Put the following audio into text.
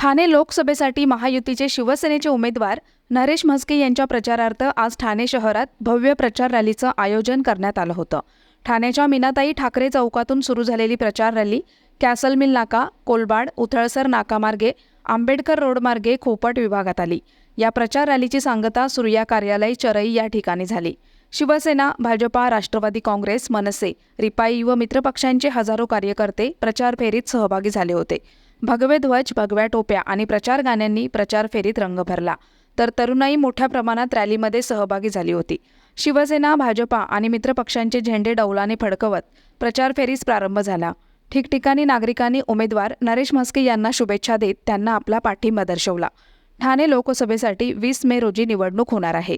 ठाणे लोकसभेसाठी महायुतीचे शिवसेनेचे उमेदवार नरेश म्हस्के यांच्या प्रचारार्थ आज ठाणे शहरात भव्य प्रचार रॅलीचं आयोजन करण्यात आलं होतं. ठाण्याच्या मीनाताई ठाकरे चौकातून सुरू झालेली प्रचार रॅली कॅसल मिल नाका कोलबाड उथळसर नाकामार्गे आंबेडकर रोडमार्गे खोपट विभागात आली. या प्रचार रॅलीची सांगता सूर्या कार्यालय चरई या ठिकाणी झाली. शिवसेना भाजपा राष्ट्रवादी काँग्रेस मनसे रिपाई व मित्रपक्षांचे हजारो कार्यकर्ते प्रचार फेरीत सहभागी झाले होते. भगवे ध्वज भगव्या टोप्या आणि प्रचार गाण्यांनी प्रचार फेरीत रंग भरला. तर तरुणाई मोठ्या प्रमाणात रॅलीमध्ये सहभागी झाली होती. शिवसेना भाजपा आणि मित्रपक्षांचे झेंडे डौलाने फडकवत प्रचार फेरीस प्रारंभ झाला. ठिकठिकाणी नागरिकांनी उमेदवार नरेश म्हस्के यांना शुभेच्छा देत त्यांना आपला पाठिंबा दर्शवला. ठाणे लोकसभेसाठी वीस मे रोजी निवडणूक होणार आहे.